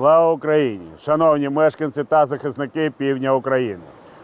Слава Україні! Шановні мешканці та захисники півдня України.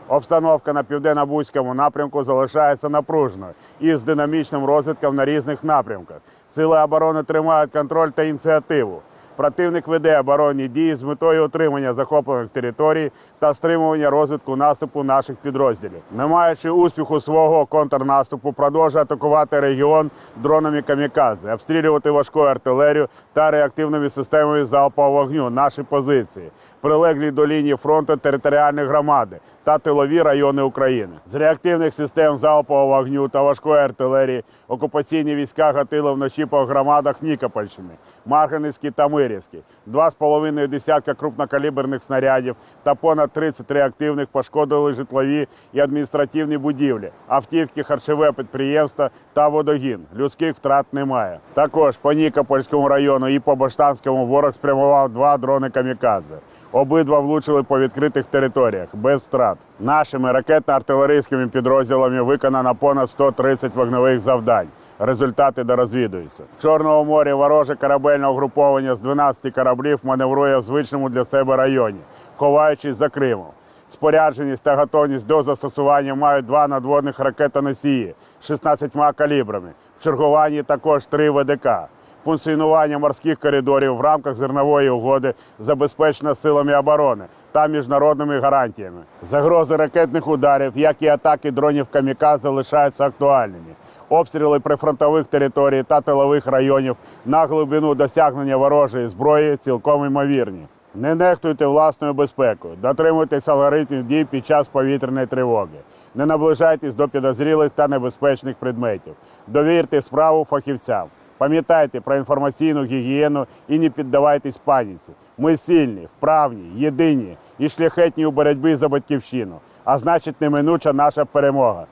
Обстановка на південно-бузькому напрямку залишається напруженою з динамічним розвитком на різних напрямках. Сили оборони тримають контроль та ініціативу. Противник веде оборонні дії з метою отримання захоплених територій та стримування розвитку наступу наших підрозділів. Не маючи успіху свого контрнаступу, продовжує атакувати регіон дронами камікадзе, обстрілювати важкою артилерію та реактивними системами залпового вогню. Наші позиції, прилеглі до лінії фронту територіальної громади та тилові райони України. З реактивних систем залпового вогню та важкої артилерії окупаційні війська гатили вночі по громадах Нікопольщини, Марганецькій та Мирівській. Два з половиною десятка крупнокаліберних снарядів та понад 30 реактивних пошкодили житлові і адміністративні будівлі, автівки, харчове підприємства та водогін. Людських втрат немає. Також по Нікопольському району і по Баштанському ворог спрямував два дрони камікадзе. Обидва влучили по відкритих територіях без втрат. Нашими ракетно-артилерійськими підрозділами виконано понад 130 вогневих завдань. Результати дорозвідуються. В Чорному морі вороже корабельне угруповання з 12 кораблів маневрує в звичному для себе районі, ховаючись за Кримом. Спорядженість та готовність до застосування мають два надводних ракетоносії з 16 калібрами. В чергуванні також три ВДК. Функціонування морських коридорів в рамках зернової угоди забезпечено силами оборони та міжнародними гарантіями. Загрози ракетних ударів, як і атаки дронів камікадзе, залишаються актуальними. Обстріли прифронтових територій та тилових районів на глибину досягнення ворожої зброї цілком ймовірні. Не нехтуйте власною безпекою, дотримуйтесь алгоритмів дій під час повітряної тривоги. Не наближайтесь до підозрілих та небезпечних предметів. Довірте справу фахівцям. Пам'ятайте про інформаційну гігієну і не піддавайтесь паніці. Ми сильні, вправні, єдині і шляхетні у боротьбі за батьківщину. А значить, неминуча наша перемога.